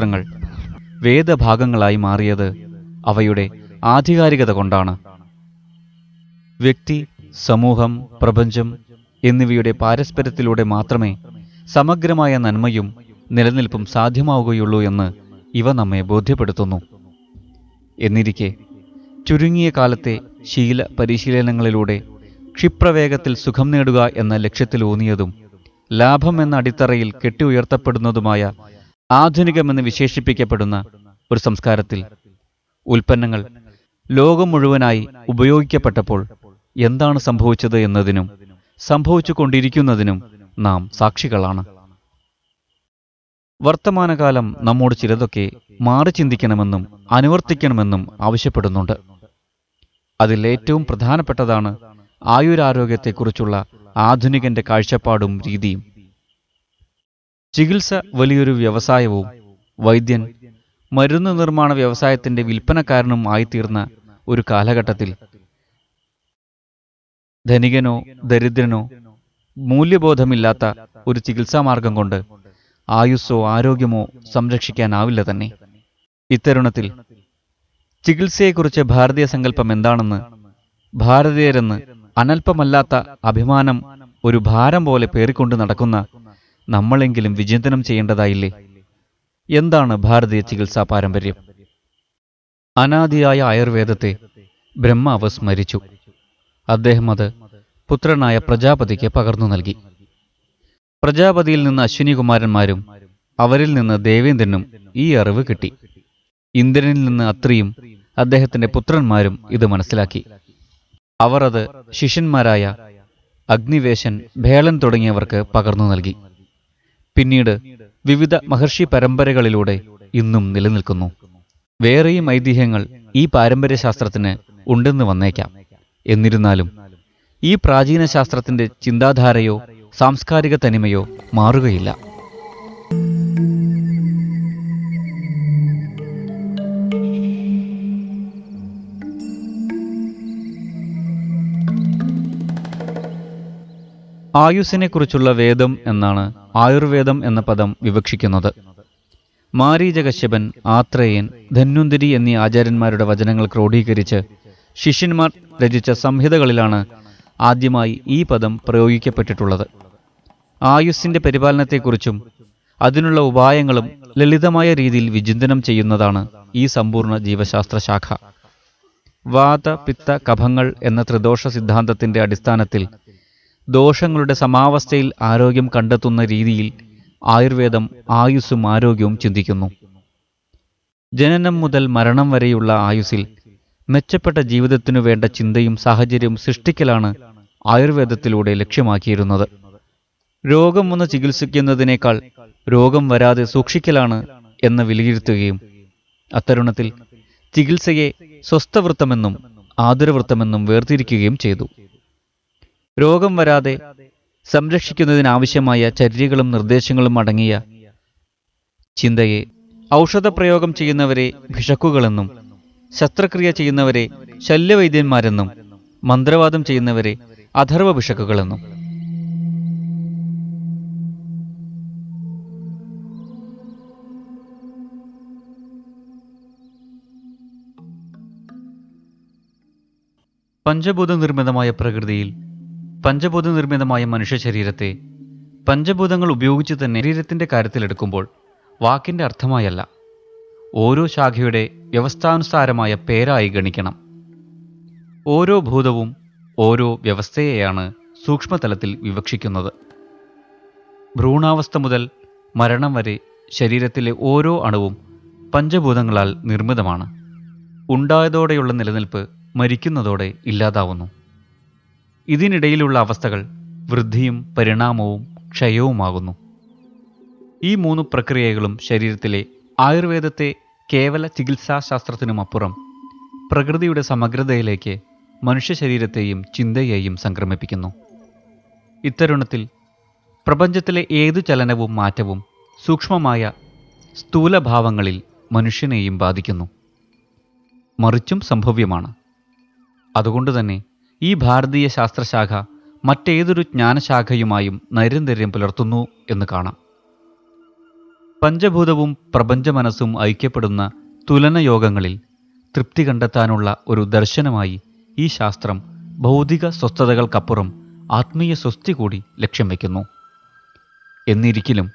ശാസ്ത്രങ്ങൾ വേദഭാഗങ്ങളായി മാറിയത് അവയുടെ ആധികാരികത കൊണ്ടാണ്. വ്യക്തി സമൂഹം പ്രപഞ്ചം എന്നിവയുടെ പാരസ്പര്യത്തിലൂടെ മാത്രമേ സമഗ്രമായ നന്മയും നിലനിൽപ്പും സാധ്യമാവുകയുള്ളൂ എന്ന് ഇവ നമ്മെ ബോധ്യപ്പെടുത്തുന്നു. എന്നിരിക്കെ ചുരുങ്ങിയ കാലത്തെ ശീല പരിശീലനങ്ങളിലൂടെ ക്ഷിപ്രവേഗത്തിൽ സുഖം നേടുക എന്ന ലക്ഷ്യത്തിലൂന്നിയതും ലാഭം എന്ന അടിത്തറയിൽ കെട്ടിയുയർത്തപ്പെടുന്നതുമായ ആധുനികമെന്ന് വിശേഷിപ്പിക്കപ്പെടുന്ന ഒരു സംസ്കാരത്തിൽ ഉൽപ്പന്നങ്ങൾ ലോകം മുഴുവനായി ഉപയോഗിക്കപ്പെട്ടപ്പോൾ എന്താണ് സംഭവിച്ചത് എന്നതിനും സംഭവിച്ചു കൊണ്ടിരിക്കുന്നതിനും നാം സാക്ഷികളാണ്. വർത്തമാനകാലം നമ്മോട് ചിലതൊക്കെ മാറി ചിന്തിക്കണമെന്നും അനുവർത്തിക്കണമെന്നും ആവശ്യപ്പെടുന്നുണ്ട്. അതിൽ ഏറ്റവും പ്രധാനപ്പെട്ടതാണ് ആയുരാരോഗ്യത്തെക്കുറിച്ചുള്ള ആധുനികന്റെ കാഴ്ചപ്പാടും രീതിയും. ചികിത്സ വലിയൊരു വ്യവസായവും വൈദ്യൻ മരുന്ന് നിർമ്മാണ വ്യവസായത്തിന്റെ വിൽപ്പനക്കാരനും ആയിത്തീർന്ന ഒരു കാലഘട്ടത്തിൽ. ധനികനോ ദരിദ്രനോ മൂല്യബോധമില്ലാത്ത ഒരു ചികിത്സാ മാർഗം കൊണ്ട് ആയുസ്സോ ആരോഗ്യമോ സംരക്ഷിക്കാനാവില്ല തന്നെ. ഇത്തരുണത്തിൽ ചികിത്സയെക്കുറിച്ച് ഭാരതീയ സങ്കല്പം എന്താണെന്ന് ഭാരതീയരെന്ന് അനൽപമല്ലാത്ത അഭിമാനം ഒരു ഭാരം പോലെ പേറിക്കൊണ്ട് നടക്കുന്ന നമ്മളെങ്കിലും വിചിന്തനം ചെയ്യേണ്ടതായില്ലേ? എന്താണ് ഭാരതീയ ചികിത്സാ പാരമ്പര്യം? അനാദിയായ ആയുർവേദത്തെ ബ്രഹ്മാവ് സ്മരിച്ചു അദ്ദേഹം അത് പുത്രനായ പ്രജാപതിക്ക് പകർന്നു നൽകി. പ്രജാപതിയിൽ നിന്ന് അശ്വിനികുമാരന്മാരും അവരിൽ നിന്ന് ദേവേന്ദ്രനും ഈ അറിവ് കിട്ടി. ഇന്ദ്രനിൽ നിന്ന് അത്രയും അദ്ദേഹത്തിന്റെ പുത്രന്മാരും ഇത് മനസ്സിലാക്കി. അവർ അത് ശിഷ്യന്മാരായ അഗ്നിവേശൻ ഭേളൻ തുടങ്ങിയവർക്ക് പകർന്നു നൽകി. പിന്നീട് വിവിധ മഹർഷി പരമ്പരകളിലൂടെ ഇന്നും നിലനിൽക്കുന്നു. വേറെയും ഐതിഹ്യങ്ങൾ ഈ പാരമ്പര്യശാസ്ത്രത്തിന് ഉണ്ടെന്ന് വന്നേക്കാം. എന്നിരുന്നാലും ഈ പ്രാചീന ശാസ്ത്രത്തിന്റെ ചിന്താധാരയോ സാംസ്കാരിക തനിമയോ മാറുകയില്ല. ആയുസ്സിനെക്കുറിച്ചുള്ള വേദം എന്നാണ് ആയുർവേദം എന്ന പദം വിവക്ഷിക്കുന്നത്. മാരീചകശ്യപൻ ആത്രേയൻ ധന്വന്തിരി എന്നീ ആചാര്യന്മാരുടെ വചനങ്ങൾ ക്രോഡീകരിച്ച് ശിഷ്യന്മാർ രചിച്ച സംഹിതകളിലാണ് ആദ്യമായി ഈ പദം പ്രയോഗിക്കപ്പെട്ടിട്ടുള്ളത്. ആയുസ്സിന്റെ പരിപാലനത്തെക്കുറിച്ചും അതിനുള്ള ഉപായങ്ങളും ലളിതമായ രീതിയിൽ വിചിന്തനം ചെയ്യുന്നതാണ് ഈ സമ്പൂർണ ജീവശാസ്ത്ര ശാഖ. വാത പിത്ത കഫങ്ങൾ എന്ന ത്രിദോഷ സിദ്ധാന്തത്തിന്റെ അടിസ്ഥാനത്തിൽ ദോഷങ്ങളുടെ സമാവസ്ഥയിൽ ആരോഗ്യം കണ്ടെത്തുന്ന രീതിയിൽ ആയുർവേദം ആയുസ്സും ആരോഗ്യവും ചിന്തിക്കുന്നു. ജനനം മുതൽ മരണം വരെയുള്ള ആയുസ്സിൽ മെച്ചപ്പെട്ട ജീവിതത്തിനു വേണ്ട ചിന്തയും സാഹചര്യവും സൃഷ്ടിക്കലാണ് ആയുർവേദത്തിലൂടെ ലക്ഷ്യമാക്കിയിരുന്നത്. രോഗം വന്ന് ചികിത്സിക്കുന്നതിനേക്കാൾ രോഗം വരാതെ സൂക്ഷിക്കലാണ് എന്ന് വിലയിരുത്തുകയും അത്തരുണത്തിൽ ചികിത്സയെ സ്വസ്ഥവൃത്തമെന്നും ആതുരവൃത്തമെന്നും വേർതിരിക്കുകയും ചെയ്തു. രോഗം വരാതെ സംരക്ഷിക്കുന്നതിനാവശ്യമായ ചര്യകളും നിർദ്ദേശങ്ങളും അടങ്ങിയ ചിന്തയെ ഔഷധപ്രയോഗം ചെയ്യുന്നവരെ ഭിഷക്കുകളെന്നും ശസ്ത്രക്രിയ ചെയ്യുന്നവരെ ശല്യവൈദ്യന്മാരെന്നും മന്ത്രവാദം ചെയ്യുന്നവരെ അഥർവ ഭിഷക്കുകളെന്നും പഞ്ചഭൂത നിർമ്മിതമായ പ്രകൃതിയിൽ പഞ്ചഭൂത നിർമ്മിതമായ മനുഷ്യ ശരീരത്തെ പഞ്ചഭൂതങ്ങൾ ഉപയോഗിച്ച് തന്നെ ശരീരത്തിന്റെ കാര്യത്തിലെടുക്കുമ്പോൾ വാക്കിന്റെ അർത്ഥമായല്ല. ഓരോ ശാഖയുടെ വ്യവസ്ഥാനുസാരമായ പേരായി ഗണിക്കണം. ഓരോ ഭൂതവും ഓരോ വ്യവസ്ഥയെയാണ് സൂക്ഷ്മതലത്തിൽ വിവക്ഷിക്കുന്നത്. ഭ്രൂണാവസ്ഥ മുതൽ മരണം വരെ ശരീരത്തിലെ ഓരോ അണുവും പഞ്ചഭൂതങ്ങളാൽ നിർമ്മിതമാണ്. ഉണ്ടായതോടെയുള്ള നിലനിൽപ്പ് മരിക്കുന്നതോടെ ഇല്ലാതാവുന്നു. ഇതിനിടയിലുള്ള അവസ്ഥകൾ വൃദ്ധിയും പരിണാമവും ക്ഷയവുമാകുന്നു. ഈ മൂന്ന് പ്രക്രിയകളും ശരീരത്തിലെ ആയുർവേദത്തെ കേവല ചികിത്സാശാസ്ത്രത്തിനുമപ്പുറം പ്രകൃതിയുടെ സമഗ്രതയിലേക്ക് മനുഷ്യ ശരീരത്തെയും ചിന്തയെയും സംക്രമിപ്പിക്കുന്നു. ഇത്തരുണത്തിൽ പ്രപഞ്ചത്തിലെ ഏതു ചലനവും മാറ്റവും സൂക്ഷ്മമായ സ്ഥൂലഭാവങ്ങളിൽ മനുഷ്യനെയും ബാധിക്കുന്നു. മറിച്ചും സംഭവ്യമാണ്. അതുകൊണ്ടുതന്നെ ഈ ഭാരതീയ ശാസ്ത്രശാഖ മറ്റേതൊരു ജ്ഞാനശാഖയുമായും നൈരന്തര്യം പുലർത്തുന്നു എന്ന് കാണാം. പഞ്ചഭൂതവും പ്രപഞ്ച പ്രപഞ്ചമനസ്സും ഐക്യപ്പെടുന്ന തുലനയോഗങ്ങളിൽ തൃപ്തി കണ്ടെത്താനുള്ള ഒരു ദർശനമായി ഈ ശാസ്ത്രം ഭൗതിക സ്വസ്ഥതകൾക്കപ്പുറം ആത്മീയ സ്വസ്തി കൂടി ലക്ഷ്യം വയ്ക്കുന്നു. എന്നിരിക്കലും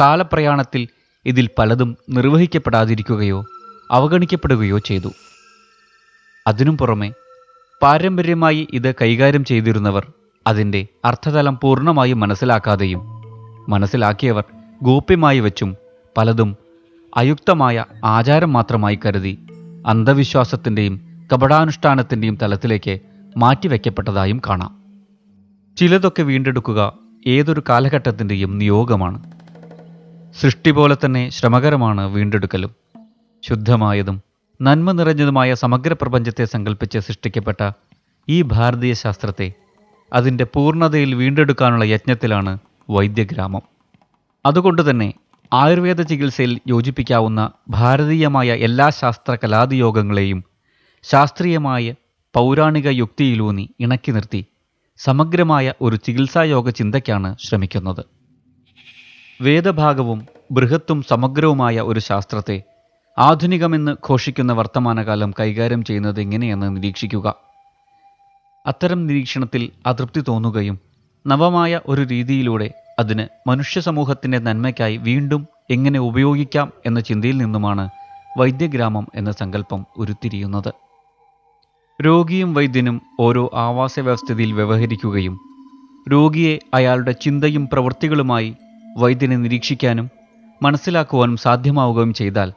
കാലപ്രയാണത്തിൽ ഇതിൽ പലതും നിർവഹിക്കപ്പെടാതിരിക്കുകയോ അവഗണിക്കപ്പെടുകയോ ചെയ്തു. അതിനും പുറമെ പാരമ്പര്യമായി ഇത് കൈകാര്യം ചെയ്തിരുന്നവർ അതിന്റെ അർത്ഥതലം പൂർണമായും മനസ്സിലാക്കാതെയും മനസ്സിലാക്കിയവർ ഗോപ്യമായി വെച്ചും പലതും അയുക്തമായ ആചാരം മാത്രമായി കരുതി അന്ധവിശ്വാസത്തിന്റെയും കപടാനുഷ്ഠാനത്തിന്റെയും തലത്തിലേക്ക് മാറ്റിവെക്കപ്പെട്ടതായും കാണാം. ചിലതൊക്കെ വീണ്ടെടുക്കുക ഏതൊരു കാലഘട്ടത്തിന്റെയും നിയോഗമാണ്. സൃഷ്ടി പോലെ തന്നെ ശ്രമകരമാണ് വീണ്ടെടുക്കലും. ശുദ്ധമായതും നന്മ നിറഞ്ഞതുമായ സമഗ്ര പ്രപഞ്ചത്തെ സങ്കല്പിച്ച് സൃഷ്ടിക്കപ്പെട്ട ഈ ഭാരതീയ ശാസ്ത്രത്തെ അതിന്റെ പൂർണതയിൽ വീണ്ടെടുക്കാനുള്ള യജ്ഞത്തിലാണ് വൈദ്യഗ്രാമം. അതുകൊണ്ട് തന്നെ ആയുർവേദ ചികിത്സയിൽ യോജിപ്പിക്കാവുന്ന ഭാരതീയമായ എല്ലാ ശാസ്ത്ര കലാതിയോഗങ്ങളെയും ശാസ്ത്രീയമായ പൗരാണിക യുക്തിയിലൂന്നി ഇണക്കി നിർത്തി സമഗ്രമായ ഒരു ചികിത്സായോഗ ചിന്തയ്ക്കാണ് ശ്രമിക്കുന്നത്. വേദഭാഗവും ബൃഹത്തും സമഗ്രവുമായ ഒരു ശാസ്ത്രത്തെ ആധുനികമെന്ന് ഘോഷിക്കുന്ന വർത്തമാനകാലം കൈകാര്യം ചെയ്യുന്നത് എങ്ങനെയെന്ന് നിരീക്ഷിക്കുക. അത്തരം നിരീക്ഷണത്തിൽ അതൃപ്തി തോന്നുകയും നവമായ ഒരു രീതിയിലൂടെ അതിന് മനുഷ്യ സമൂഹത്തിന്റെ നന്മയ്ക്കായി വീണ്ടും എങ്ങനെ ഉപയോഗിക്കാം എന്ന ചിന്തയിൽ നിന്നുമാണ് വൈദ്യഗ്രാമം എന്ന സങ്കല്പം ഉരുത്തിരിയുന്നത്. രോഗിയും വൈദ്യനും ഓരോ ആവാസ വ്യവസ്ഥിതിയിൽ വ്യവഹരിക്കുകയും രോഗിയെ അയാളുടെ ചിന്തയും പ്രവൃത്തികളുമായി വൈദ്യനെ നിരീക്ഷിക്കാനും മനസ്സിലാക്കുവാനും സാധ്യമാവുകയും ചെയ്താൽ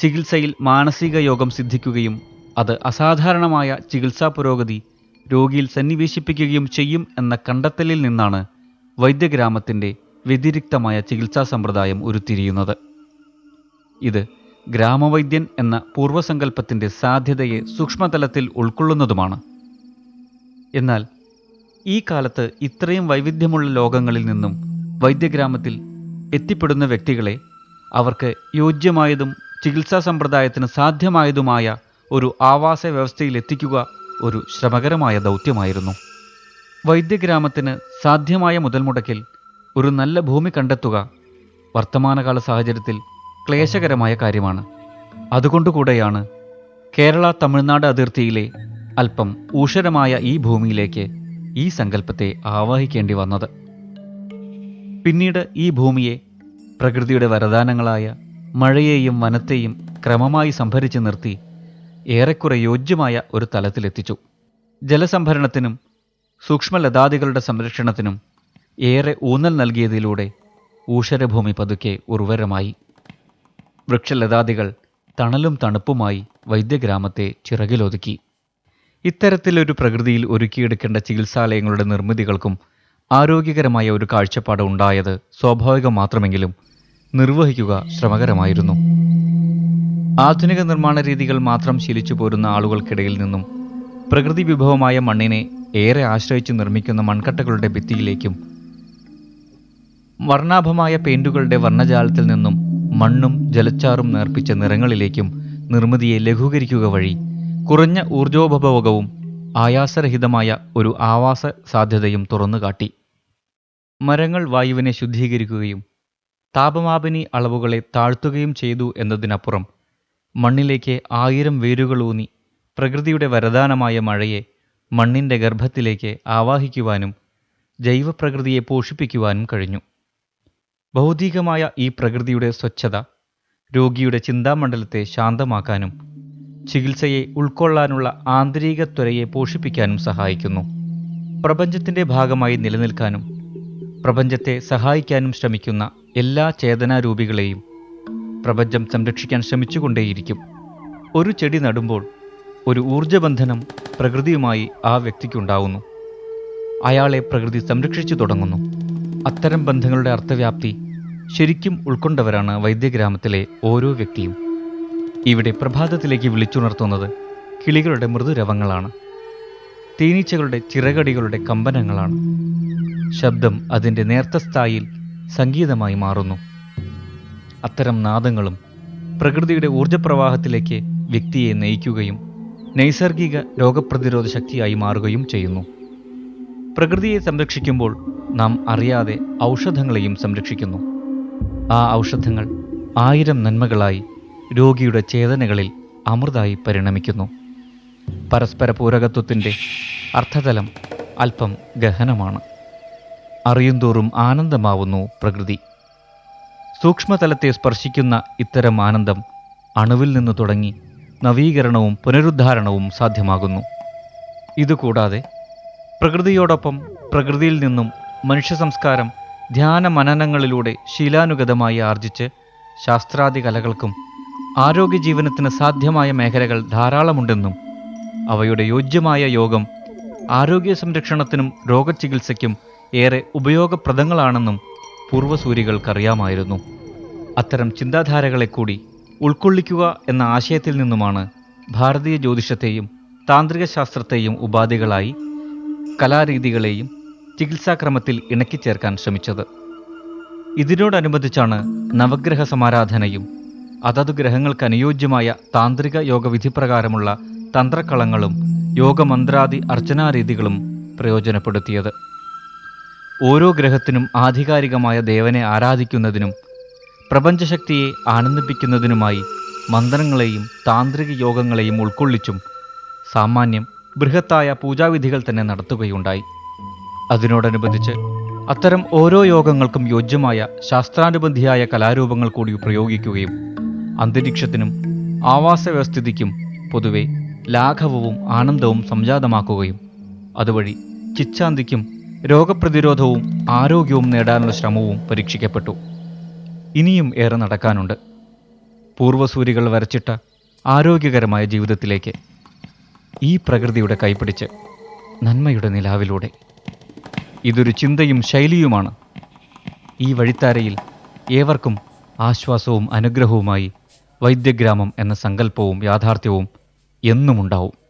ചികിത്സയിൽ മാനസിക യോഗം സിദ്ധിക്കുകയും അത് അസാധാരണമായ ചികിത്സാ പുരോഗതി രോഗിയിൽ സന്നിവേശിപ്പിക്കുകയും ചെയ്യും എന്ന കണ്ടെത്തലിൽ നിന്നാണ് വൈദ്യഗ്രാമത്തിന്റെ വ്യതിരിക്തമായ ചികിത്സാ സമ്പ്രദായം ഉരുത്തിരിയുന്നത്. ഇത് ഗ്രാമവൈദ്യൻ എന്ന പൂർവസങ്കല്പത്തിന്റെ സാധ്യതയെ സൂക്ഷ്മതലത്തിൽ ഉൾക്കൊള്ളുന്നതുമാണ്. എന്നാൽ ഈ കാലത്ത് ഇത്രയും വൈവിധ്യമുള്ള ലോകങ്ങളിൽ നിന്നും വൈദ്യഗ്രാമത്തിൽ എത്തിപ്പെടുന്ന വ്യക്തികളെ അവർക്ക് യോജ്യമായതും ചികിത്സാ സമ്പ്രദായത്തിന് സാധ്യമായതുമായ ഒരു ആവാസ വ്യവസ്ഥയിൽ എത്തിക്കുക ഒരു ശ്രമകരമായ ദൗത്യമായിരുന്നു. വൈദ്യഗ്രാമത്തിന് സാധ്യമായ മുതൽമുടക്കിൽ ഒരു നല്ല ഭൂമി കണ്ടെത്തുക വർത്തമാനകാല സാഹചര്യത്തിൽ ക്ലേശകരമായ കാര്യമാണ്. അതുകൊണ്ടുകൂടെയാണ് കേരള തമിഴ്നാട് അതിർത്തിയിലെ അല്പം ഊഷരമായ ഈ ഭൂമിയിലേക്ക് ഈ സങ്കല്പത്തെ ആവാഹിക്കേണ്ടി വന്നത്. പിന്നീട് ഈ ഭൂമിയെ പ്രകൃതിയുടെ വരദാനങ്ങളായ മഴയെയും വനത്തെയും ക്രമമായി സംഭരിച്ച് നിർത്തി ഏറെക്കുറെ യോജ്യമായ ഒരു തലത്തിലെത്തിച്ചു. ജലസംഭരണത്തിനും സൂക്ഷ്മലതാദികളുടെ സംരക്ഷണത്തിനും ഏറെ ഊന്നൽ നൽകിയതിലൂടെ ഊഷരഭൂമി പതുക്കെ ഉർവരമായി. വൃക്ഷലതാദികൾ തണലും തണുപ്പുമായി വൈദ്യഗ്രാമത്തെ ചിറകിലൊതുക്കി. ഇത്തരത്തിലൊരു പ്രകൃതിയിൽ ഒരുക്കിയെടുക്കേണ്ട ചികിത്സാലയങ്ങളുടെ നിർമ്മിതികൾക്കും ആരോഗ്യകരമായ ഒരു കാഴ്ചപ്പാട് ഉണ്ടായത് സ്വാഭാവികം മാത്രമെങ്കിലും നിർവഹിക്കുക ശ്രമകരമായിരുന്നു. ആധുനിക നിർമ്മാണ രീതികൾ മാത്രം ശീലിച്ചു പോരുന്ന ആളുകൾക്കിടയിൽ നിന്നും പ്രകൃതി വിഭവമായ മണ്ണിനെ ഏറെ ആശ്രയിച്ച് നിർമ്മിക്കുന്ന മൺകട്ടകളുടെ ഭിത്തിയിലേക്കും വർണാഭമായ പെയിന്റുകളുടെ വർണജാലത്തിൽ നിന്നും മണ്ണും ജലച്ചാറും നേർപ്പിച്ച നിറങ്ങളിലേക്കും നിർമ്മിതിയെ ലഘൂകരിക്കുക വഴി കുറഞ്ഞ ഊർജോപഭോഗവും ആയാസരഹിതമായ ഒരു ആവാസ സാധ്യതയും തുറന്നുകാട്ടി. മരങ്ങൾ വായുവിനെ ശുദ്ധീകരിക്കുകയും താപമാപിനി അളവുകളെ താഴ്ത്തുകയും ചെയ്തു എന്നതിനപ്പുറം മണ്ണിലേക്ക് ആയിരം വേരുകളൂന്നി പ്രകൃതിയുടെ വരദാനമായ മഴയെ മണ്ണിന്റെ ഗർഭത്തിലേക്ക് ആവാഹിക്കുവാനും ജൈവപ്രകൃതിയെ പോഷിപ്പിക്കുവാനും കഴിഞ്ഞു. ഭൗതികമായ ഈ പ്രകൃതിയുടെ സ്വച്ഛത രോഗിയുടെ ചിന്താമണ്ഡലത്തെ ശാന്തമാക്കാനും ചികിത്സയെ ഉൾക്കൊള്ളാനുള്ള ആന്തരിക ത്വരയെ പോഷിപ്പിക്കാനും സഹായിക്കുന്നു. പ്രപഞ്ചത്തിന്റെ ഭാഗമായി നിലനിൽക്കാനും പ്രപഞ്ചത്തെ സഹായിക്കാനും ശ്രമിക്കുന്ന എല്ലാ ചേതനാരൂപികളെയും പ്രപഞ്ചം സംരക്ഷിക്കാൻ ശ്രമിച്ചുകൊണ്ടേയിരിക്കും. ഒരു ചെടി നടുമ്പോൾ ഒരു ഊർജബന്ധനം പ്രകൃതിയുമായി ആ വ്യക്തിക്കുണ്ടാവുന്നു. അയാളെ പ്രകൃതി സംരക്ഷിച്ചു തുടങ്ങുന്നു. അത്തരം ബന്ധങ്ങളുടെ അർത്ഥവ്യാപ്തി ശരിക്കും ഉൾക്കൊണ്ടവരാണ് വൈദ്യഗ്രാമത്തിലെ ഓരോ വ്യക്തിയും. ഇവിടെ പ്രഭാതത്തിലേക്ക് വിളിച്ചുണർത്തുന്നത് കിളികളുടെ മൃദുരവങ്ങളാണ്. തേനീച്ചകളുടെ ചിറകടികളുടെ കമ്പനങ്ങളാണ്. ശബ്ദം അതിന്റെ നേർത്ത സ്ഥായിൽ സംഗീതമായി മാറുന്നു. അത്തരം നാദങ്ങളും പ്രകൃതിയുടെ ഊർജപ്രവാഹത്തിലേക്ക് വ്യക്തിയെ നയിക്കുകയും നൈസർഗിക രോഗപ്രതിരോധ ശക്തിയായി മാറുകയും ചെയ്യുന്നു. പ്രകൃതിയെ സംരക്ഷിക്കുമ്പോൾ നാം അറിയാതെ ഔഷധങ്ങളെയും സംരക്ഷിക്കുന്നു. ആ ഔഷധങ്ങൾ ആയിരം നന്മകളായി രോഗിയുടെ ചേതനകളിൽ അമൃതായി പരിണമിക്കുന്നു. പരസ്പര പൂരകത്വത്തിന്റെ അർത്ഥതലം അല്പം ഗഹനമാണ്. അറിയുന്തോറും ആനന്ദമാവുന്നു പ്രകൃതി. സൂക്ഷ്മതലത്തെ സ്പർശിക്കുന്ന ഇത്തരം ആനന്ദം അണുവിൽ നിന്ന് തുടങ്ങി നവീകരണവും പുനരുദ്ധാരണവും സാധ്യമാകുന്നു. ഇതുകൂടാതെ പ്രകൃതിയോടൊപ്പം പ്രകൃതിയിൽ നിന്നും മനുഷ്യ സംസ്കാരം ധ്യാന മനനങ്ങളിലൂടെ ശീലാനുഗതമായി ആർജിച്ച് ശാസ്ത്രാദി കലകൾക്കും ആരോഗ്യ ജീവനത്തിന് സാധ്യമായ മേഖലകൾ ധാരാളമുണ്ടെന്നും അവയുടെ യോജ്യമായ യോഗം ആരോഗ്യ സംരക്ഷണത്തിനും രോഗചികിത്സയ്ക്കും ഏറെ ഉപയോഗപ്രദങ്ങളാണെന്നും പൂർവസൂരികൾക്കറിയാമായിരുന്നു. അത്തരം ചിന്താധാരകളെ കൂടി ഉൾക്കൊള്ളിക്കുക എന്ന ആശയത്തിൽ നിന്നുമാണ് ഭാരതീയ ജ്യോതിഷത്തെയും താന്ത്രിക ശാസ്ത്രത്തെയും ഉപാധികളായി കലാരീതികളെയും ചികിത്സാക്രമത്തിൽ ഇണക്കി ചേർക്കാൻ ശ്രമിച്ചത്. ഇതിനോടനുബന്ധിച്ചാണ് നവഗ്രഹ സമാരാധനയും അതത് ഗ്രഹങ്ങൾക്ക് അനുയോജ്യമായ താന്ത്രിക യോഗവിധിപ്രകാരമുള്ള തന്ത്രക്കളങ്ങളും യോഗമന്ത്രാദി അർച്ചനാരീതികളും പ്രയോജനപ്പെടുത്തിയത്. ഓരോ ഗ്രഹത്തിനും ആധികാരികമായ ദേവനെ ആരാധിക്കുന്നതിനും പ്രപഞ്ചശക്തിയെ ആനന്ദിപ്പിക്കുന്നതിനുമായി മന്ത്രങ്ങളെയും താന്ത്രിക യോഗങ്ങളെയും ഉൾക്കൊള്ളിച്ചും സാമാന്യം ബൃഹത്തായ പൂജാവിധികൾ തന്നെ നടത്തുകയുണ്ടായി. അതിനോടനുബന്ധിച്ച് അത്തരം ഓരോ യോഗങ്ങൾക്കും യോജ്യമായ ശാസ്ത്രാനുബന്ധിയായ കലാരൂപങ്ങൾ കൂടി പ്രയോഗിക്കുകയും അന്തരീക്ഷത്തിനും ആവാസ വ്യവസ്ഥിതിക്കും പൊതുവെ ലാഘവവും ആനന്ദവും സംജാതമാക്കുകയും അതുവഴി ചിച്ചാന്തിക്കും രോഗപ്രതിരോധവും ആരോഗ്യവും നേടാനുള്ള ശ്രമവും പരീക്ഷിക്കപ്പെട്ടു. ഇനിയും ഏറെ നടക്കാനുണ്ട്. പൂർവസൂരികൾ വരച്ചിട്ട ആരോഗ്യകരമായ ജീവിതത്തിലേക്ക് ഈ പ്രകൃതിയുടെ കൈപിടിച്ച് നന്മയുടെ നിലാവിലൂടെ. ഇതൊരു ചിന്തയും ശൈലിയുമാണ്. ഈ വഴിത്താരയിൽ ഏവർക്കും ആശ്വാസവും അനുഗ്രഹവുമായി വൈദ്യഗ്രാമം എന്ന സങ്കല്പവും യാഥാർത്ഥ്യവും എന്നുമുണ്ടാവും.